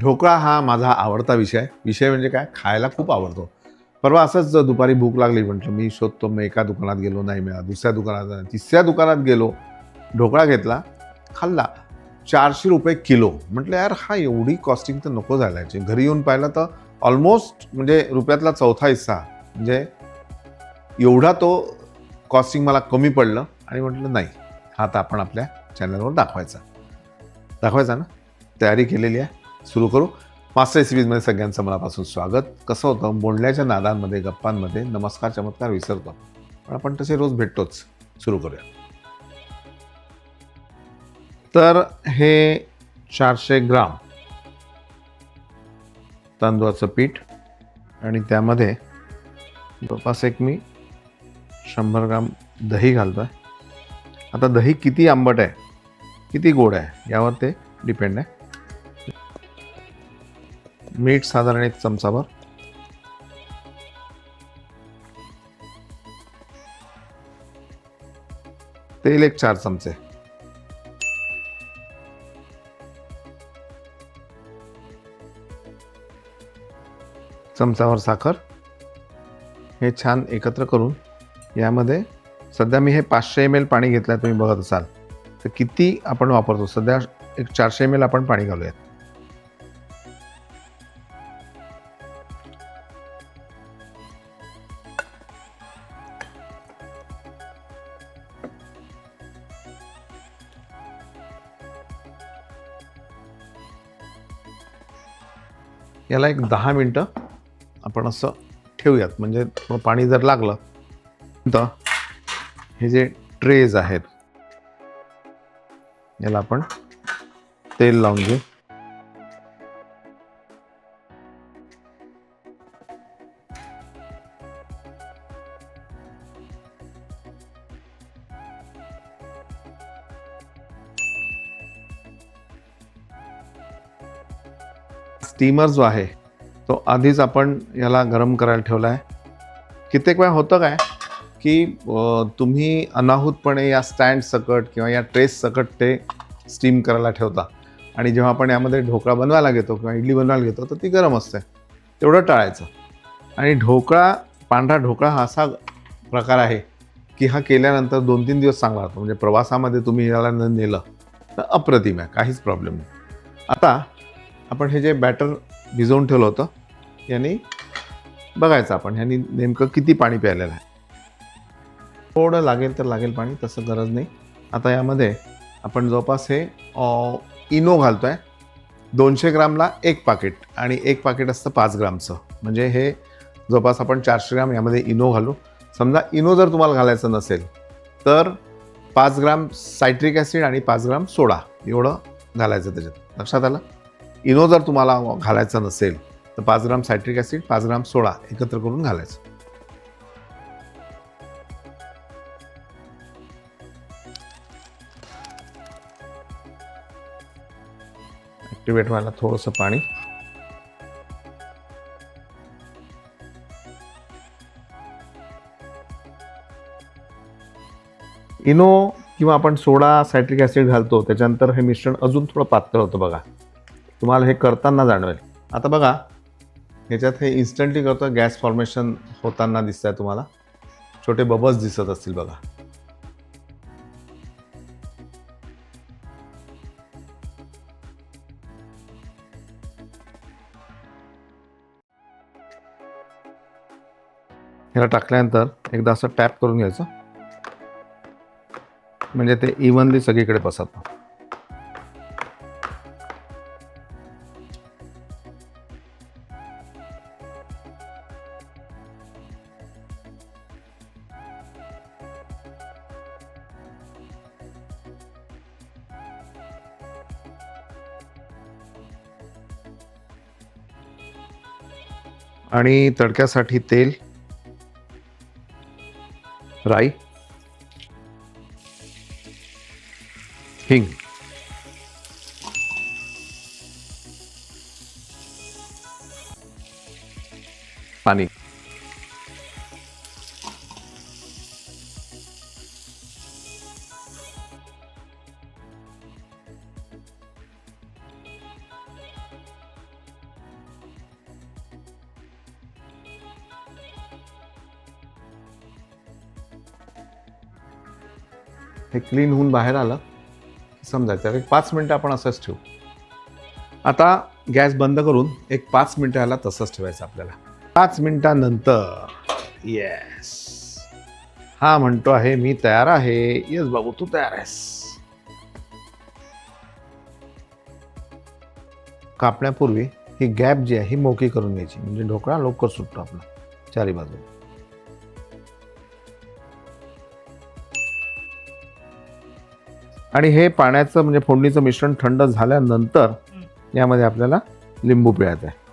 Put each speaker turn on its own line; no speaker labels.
ढोकळा हा माझा आवडता विषय आहे. विषय म्हणजे काय? खायला खूप आवडतो. परवा असंच दुपारी भूक लागली म्हटलं मी शोधतो मग एका दुकानात गेलो नाही मिळाला. दुसऱ्या दुकानात तिसऱ्या दुकानात गेलो ढोकळा घेतला खाल्ला. चारशे रुपये किलो. म्हटलं यार हा एवढी कॉस्टिंग तर नको जायला याची घरी येऊन पाहिलं तर ऑलमोस्ट म्हणजे रुपयातला चौथा हिस्सा. म्हणजे एवढा तो कॉस्टिंग मला कमी पडलं आणि म्हटलं नाही हा तर आपण आपल्या चॅनलवर दाखवायचा. दाखवायचा ना? तयारी केलेली आहे. सुरू करू. मास्टर रेसिपीजमध्ये सगळ्यांचं मनापासून स्वागत. कसं होतं बोलण्याच्या नादांमध्ये गप्पांमध्ये नमस्कार चमत्कार विसरतो. पण आपण तसे रोज भेटतोच. सुरू करूया. तर हे चारशे ग्राम तांदूळाचं पीठ आणि त्यामध्ये जवळपास एक मी शंभर ग्राम दही घालतो आहे आता दही किती आंबट आहे किती गोड आहे यावर ते डिपेंड आहे. मीठ साधारण एक चमचाभर. तेल एक चार चमचे. चमचावर साखर. हे छान एकत्र करून यामध्ये सध्या मी हे पाचशे एम एल पाणी घेतलं आहे तुम्ही बघत असाल. तर किती आपण वापरतो? सध्या एक चारशे एम एल आपण पाणी घालूयात. याला एक दहा मिनटं आपण असं ठेवूयात. म्हणजे थोडं पाणी जर लागलं तर हे जे ट्रेज आहेत याला आपण तेल लावून घेऊ. स्टीमर जो आहे तो आधीच आपण याला गरम करायला ठेवला आहे. कित्येक वेळा होतं काय की तुम्ही अनाहूतपणे या स्टँड सकट किंवा या ट्रेस सकट ते स्टीम करायला ठेवता. आणि जेव्हा आपण यामध्ये ढोकळा बनवायला घेतो किंवा इडली बनवायला घेतो तर ती गरम असते. तेवढं टाळायचं. आणि ढोकळा पांढरा ढोकळा हा असा प्रकार आहे की हा केल्यानंतर दोन तीन दिवस चांगला राहतो. म्हणजे प्रवासामध्ये तुम्ही याला न नेलं तर अप्रतिम आहे काहीच प्रॉब्लेम नाही. आता आपण हे जे बॅटर भिजवून ठेवलं होतं यांनी बघायचं आपण ह्यांनी नेमकं किती पाणी प्यायलेलं आहे. थोडं लागेल तर लागेल पाणी तसं गरज नाही. आता यामध्ये आपण जवळपास हे इनो घालतो आहे दोनशे ग्रामला एक पाकिट आणि एक पाकिट असतं पाच ग्रामचं. म्हणजे हे जवळपास आपण चारशे ग्राम यामध्ये इनो घालू. समजा इनो जर तुम्हाला घालायचं नसेल तर पाच ग्राम सायट्रिक ॲसिड आणि पाच ग्राम सोडा. एवढं घालायचं त्याच्यात. लक्षात आलं? इनो जर तुम्हाला घालायचा नसेल तर पाच ग्राम सायट्रिक ॲसिड पाच ग्राम सोडा एकत्र करून घालायचं. ॲक्टिवेट व्हायला थोडंसं पाणी. इनो किंवा आपण सोडा सायट्रिक ॲसिड घालतो त्याच्यानंतर हे मिश्रण अजून थोडं पातळ होतं बघा. तुम्हाला हे करताना जाणवेल. आता बघा ह्याच्यात हे इन्स्टंटली करतो गॅस फॉर्मेशन होताना दिसत आहे तुम्हाला. छोटे बबल्स दिसत असतील बघा. ह्याला टाकल्यानंतर एकदा असं टॅप करून घ्यायचं. म्हणजे ते इव्हनली सगळीकडे पसरतं. आणि तडक्यासाठी तेल. राई. हिंग. पाणी. हे क्लीन होऊन बाहेर आलं समजायचं. एक पाच मिनटं आपण असंच ठेवू. आता गॅस बंद करून एक पाच मिनटं ह्याला तसंच ठेवायचं आपल्याला. पाच मिनटानंतर येस हा म्हणतो आहे मी तयार आहे. येस बाबू तू तयार आहेस. कापण्यापूर्वी ही गॅप जी आहे ही मोकी करून घ्यायची. म्हणजे ढोकळा लवकर सुटतो आपला. चारी बाजू आणि हे पाण्याचं म्हणजे फोडणीचं मिश्रण थंड झाल्यानंतर यामध्ये आपल्याला लिंबू पिळायचं आहे.